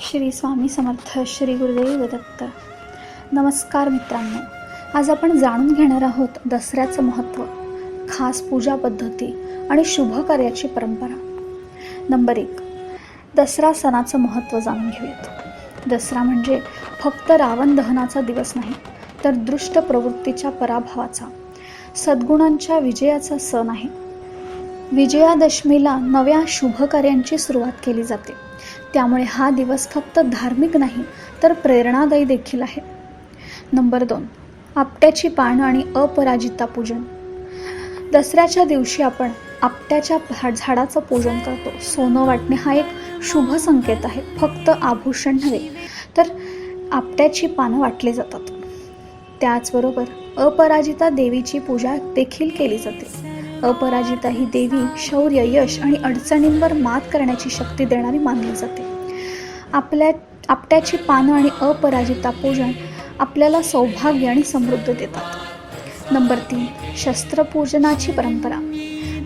श्री स्वामी समर्थ श्री गुरुदेव दत्त. नमस्कार मित्रांनो. आज आपण जाणून घेणार आहोत दसऱ्याचं महत्त्व खास पूजा पद्धती आणि शुभ कार्याची परंपरा. नंबर एक दसरा सणाचं महत्त्व जाणून घेऊयात. दसरा म्हणजे फक्त रावण दहनाचा दिवस नाही तर दृष्ट प्रवृत्तीच्या पराभवाचा सद्गुणांच्या विजयाचा सण आहे. विजयादशमीला नव्या शुभकार्यांची सुरुवात केली जाते. त्यामुळे हा दिवस फक्त धार्मिक नाही तर प्रेरणादायी देखील आहे. नंबर दोन आपट्याची पानं आणि अपराजिता पूजन. दसऱ्याच्या दिवशी आपण आपट्याच्या झाडाचं पूजन करतो. सोनं वाटणे हा एक शुभ संकेत आहे फक्त आभूषण नव्हे तर आपट्याची पानं वाटली जातात. त्याचबरोबर अपराजिता देवीची पूजा देखील केली जाते. अपराजिता ही देवी शौर्य यश आणि अडचणींवर मात करण्याची शक्ती देणारी मानली जाते. आपल्या आपट्याची पानं आणि अपराजिता पूजन आपल्याला सौभाग्य आणि समृद्ध देतात. नंबर तीन शस्त्रपूजनाची परंपरा.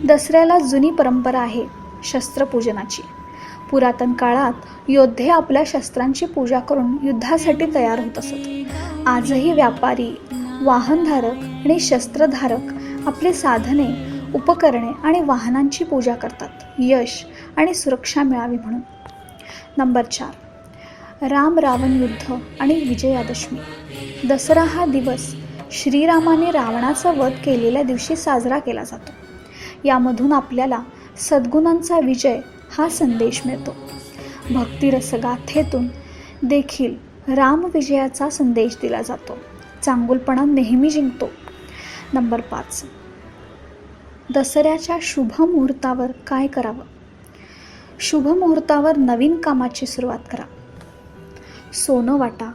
दसऱ्याला जुनी परंपरा आहे शस्त्रपूजनाची. पुरातन काळात योद्धे आपल्या शस्त्रांची पूजा करून युद्धासाठी तयार होत असत. आजही व्यापारी वाहनधारक आणि शस्त्रधारक आपली साधने उपकरणे आणि वाहनांची पूजा करतात. यश आणि सुरक्षा मिळावी म्हणून. नंबर चार. राम रावण युद्ध आणि विजयादशमी. दसरा हा दिवस श्रीरामाने रावणाचा वध केलेल्या दिवशी साजरा केला जातो. यामधून आपल्याला सद्गुणांचा विजय हा संदेश मिळतो. भक्तिरसगाथेतून देखील रामविजयाचा संदेश दिला जातो. चांगुलपणा नेहमी जिंकतो. नंबर पाच. दसऱ्याच्या शुभ मुहूर्तावर काय करावं? शुभ मुहूर्तावर नवीन कामाची सुरुवात करा. सोनं वाटा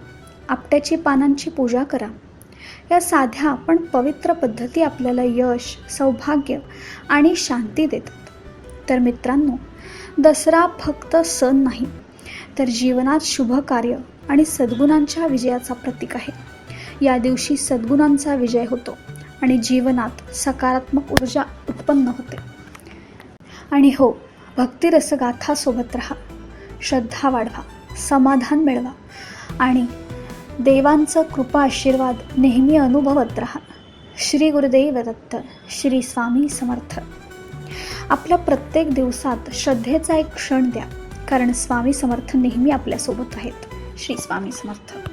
आपट्याची पानांची पूजा करा. या साध्या पण पवित्र पद्धती आपल्याला यश सौभाग्य आणि शांती देतात. तर मित्रांनो दसरा फक्त सण नाही तर जीवनात शुभ कार्य आणि सद्गुणांच्या विजयाचा प्रतीक आहे. या दिवशी सद्गुणांचा विजय होतो. आणि जीवनात सकारात्मक ऊर्जा उत्पन्न होते. आणि हो भक्तिरसगाथासोबत राहा श्रद्धा वाढवा समाधान मिळवा आणि देवांचं कृपा आशीर्वाद नेहमी अनुभवत राहा. श्री गुरुदेव दत्त श्री स्वामी समर्थ. आपल्या प्रत्येक दिवसात श्रद्धेचा एक क्षण द्या कारण स्वामी समर्थ नेहमी आपल्यासोबत आहेत. श्री स्वामी समर्थ.